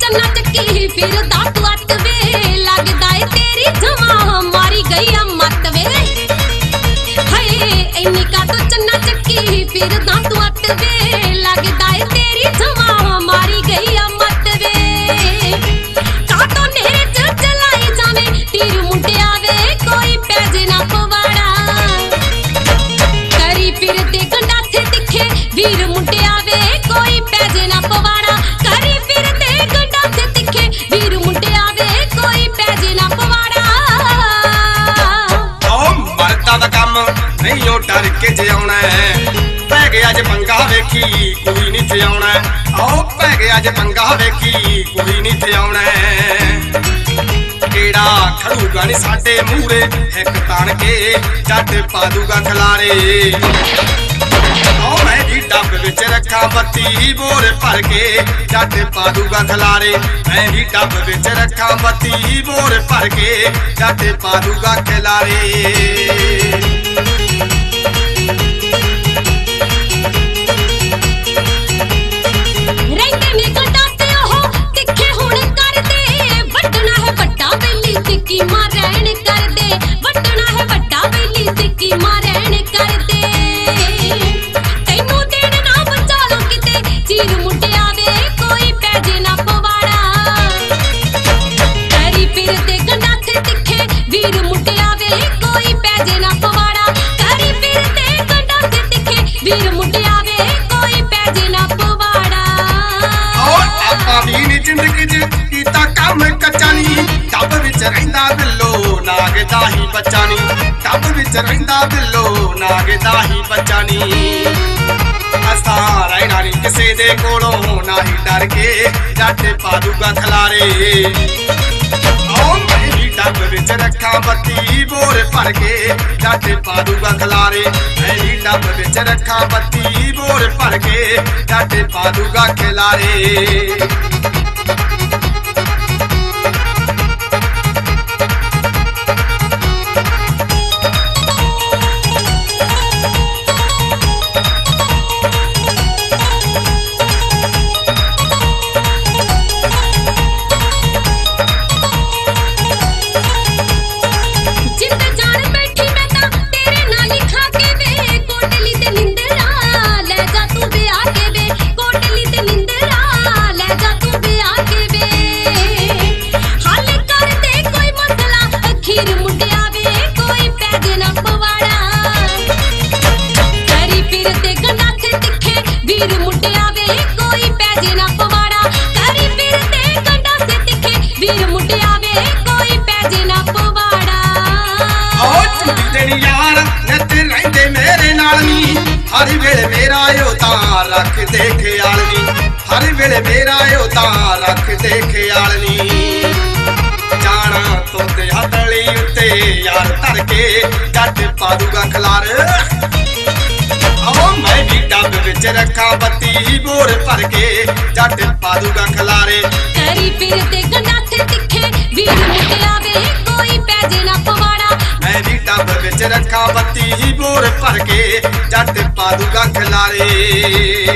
ਚੰਨਾ ਚੱਕੀ ਫਿਰਦਾ ਤੂੰ ਅੱਤ ਵੇ ਲੱਗਦਾ ਏ ਤੇਰੀ ਜਮਾ ਮਾਰੀ ਗਈ ਆ ਮੱਤ ਵੇ ਹਾਏ ਇੰਨੀ ਕਾ ਤੂੰ ਚੰਨਾ ਚੱਕੀ ਫਿਰਦਾ ਤੂੰ ਅੱਤ ਵੇ ਲੱਗਦਾ ਏ ਤੇਰੀ ਨਹੀਂ ਉਹ ਪੈ ਗਿਆ ਅੱਜ ਪੰਗਾ ਵੇਖੀ, ਕੋਈ ਨਹੀਂ ਥਿਆਉਣਾ ਆਓ ਪੈ ਗਿਆ ਅੱਜ ਪੰਗਾ ਵੇਖੀ, ਕੋਈ ਨਹੀਂ ਥਿਆਉਣਾ ਕਿਹੜਾ ਖੜੂਗਾ ਨਹੀਂ ਸਾਡੇ ਮੂਰੇ ਇੱਕ ਤਣ ਕੇ ਜੱਟ ਪਾ ਦੂਗਾ ਖਲਾਰੇ। ਓ ਮੈਂ ਵੀ ਡੱਬ ਵਿੱਚ ਰੱਖਾਂ ਬੱਤੀ, ਬੋਰ ਭਰ ਕੇ ਜੱਟ ਪਾ ਦੂਗਾ ਖਲਾਰੇ। ਮੈਂ ਵੀ ਡੱਬ ਵਿੱਚ ਰੱਖਾਂ ਬੱਤੀ, ਬੋਰ ਭਰ ਕੇ ਜੱਟ ਪਾ ਦੂਗਾ ਖਲਾਰੇ। ਕੋਈ ਨਾ ਪਵਾੜਾ, ਕਰੀ ਫਿਰਦੇ ਗੰਡਾਥੇ ਤਿੱਖੇ ਵੀਰ ਮੁੰਡਿਆ ਵੇ, ਕੋਈ ਪੈਜੇ ਨਾ ਪਵਾੜਾ। ਓ ਆਪਾਂ ਵੀ ਨੀ ਜ਼ਿੰਦਗੀ 'ਚ ਕੀਤਾ ਕੰਮ ਕੱਚਾ ਨੀ ਟੱਬ ਵਿੱਚ ਰਹਿੰਦਾ ਬਿੱਲੋ ਨਾਗ ਦਾ ਹੀ ਬੱਚਾ ਨੀ ਟੱਬ ਵਿੱਚ ਰਹਿੰਦਾ ਬਿੱਲੋ ਨਾਗ ਦਾ ਹੀ ਬੱਚਾ ਨੀ ਅਸਾਂ ਰਹਿਣਾ ਨੀ ਕਿਸੇ ਦੇ ਕੋਲੋਂ, ਨਾ ਹੀ ਡਰ ਕੇ ਜੱਟ ਪਾ ਦੂਗਾ ਖਲਾਰੇ। ਬੱਤੀ ਬੋਰ ਭਰ ਕੇ ਜੱਟ ਪਾ ਦੂਗਾ ਖਲਾਰੇ ਮੈਂ ਵੀ ਵਿੱਚ ਰੱਖਾਂ ਬੱਤੀ ਬੋਰ ਭਰ ਕੇ ਜੱਟ ਪਾ ਦੂਗਾ ਖਲਾਰੇ ਮੇਰਾ ਤਾਂ ਰੱਖ ਦੇ ਖਿਆਲ ਨੀ। ਹਰ ਵੇਲੇ ਮੇਰਾ ਓ ਤਾਂ ਰੱਖ ਦੇ ਖਿਆਲ ਨੀ। ਜਾਣਾ ਤੋਤੇ ਹੱਥਲੀ ਉੱਤੇ ਯਾਰ ਧਰ ਕੇ ਜੱਟ ਪਾ ਦੂਗਾ ਖਲਾਰ। ਆਓ ਮੈਂ ਵੀ ਡੱਬ ਵਿੱਚ ਰੱਖਾਂ ਬੱਤੀ ਬੋਰ ਭਰ ਕੇ, ਜੱਟ ਪਾ ਦੂਗਾ ਖਲਾਰੇ ਕਰੀ ਫਿਰਦੇ ਗੰਡਾਥੇ ਤਿੱਖੇ, ਵੀਰ ਵਿੱਚ